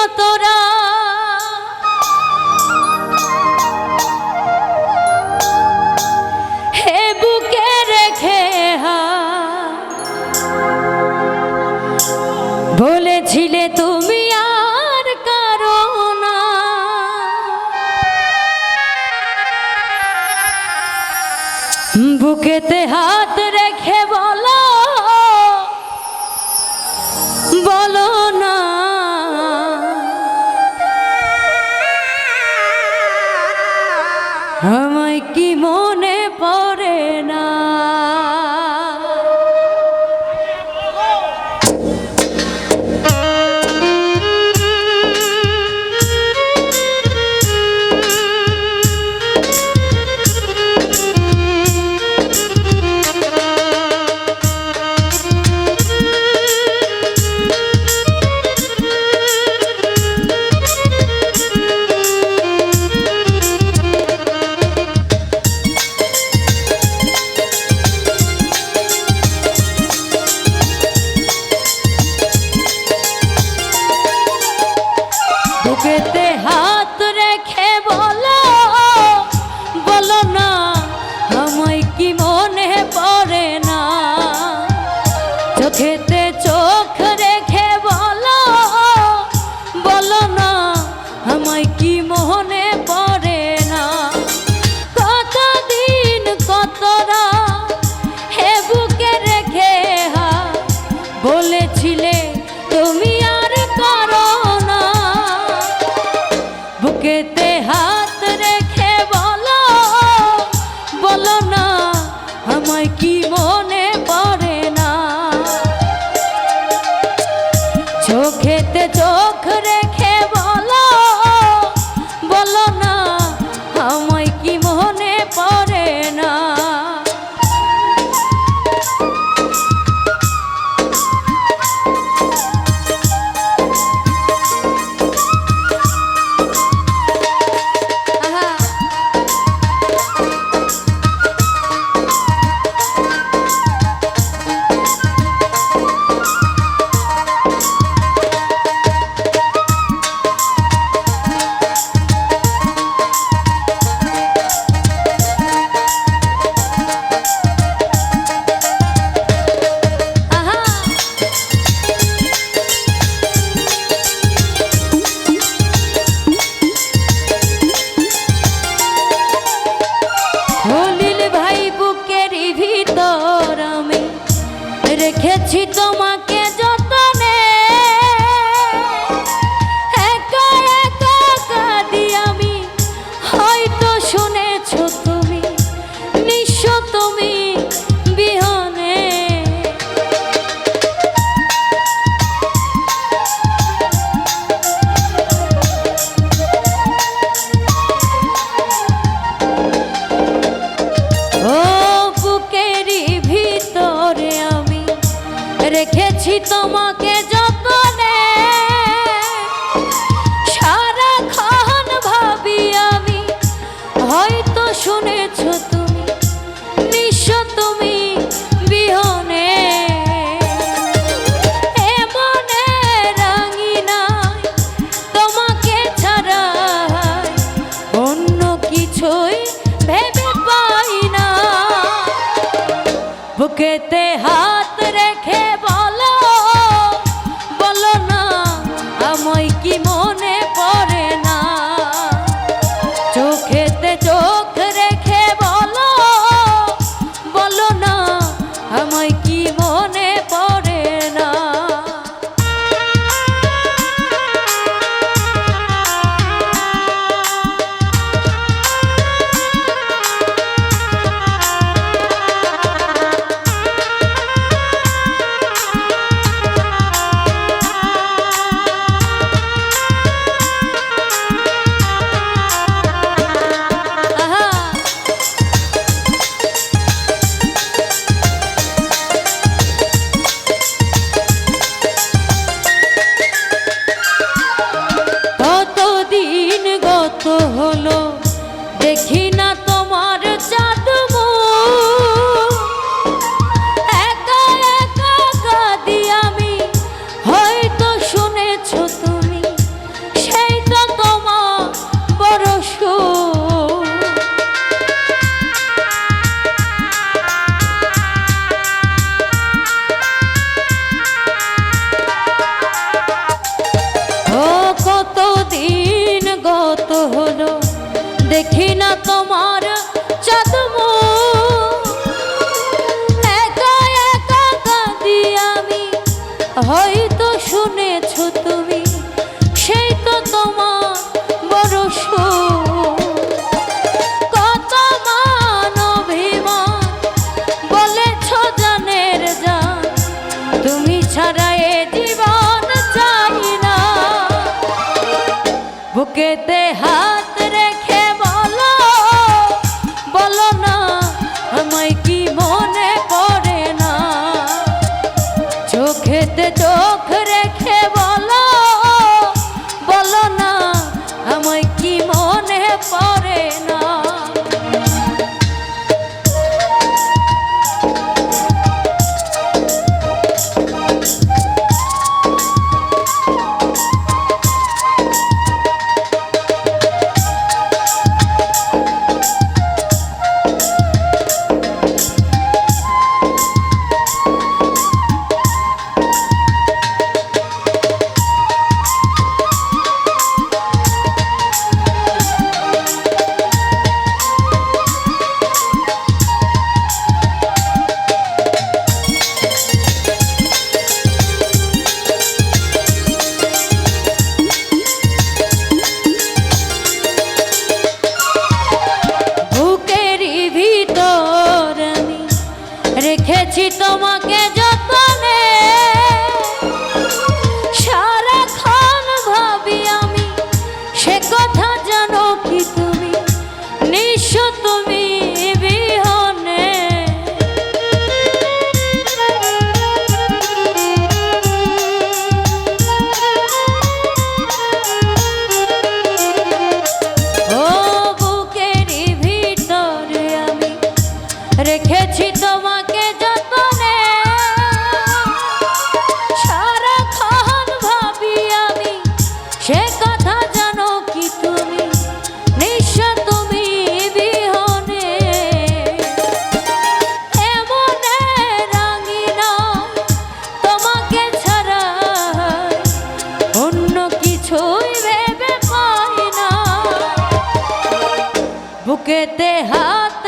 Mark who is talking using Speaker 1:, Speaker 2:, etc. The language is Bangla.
Speaker 1: কতরা হে বুকে রেখে বলেছিলে তুমি আর বুকেতে হা কি মো পেয়েছি তোমাকে যতনে। সারাক্ষণ ভাবি আমি, হয়তো শুনেছ তুমি নিঃস তুমি বিহনে। এমনে রাঙিনা তোমাকে ছাড়া অন্য কিছুই ভেবে পাই না। বুকেতে হা হলো দেখি না তোমার বুকেতে হাত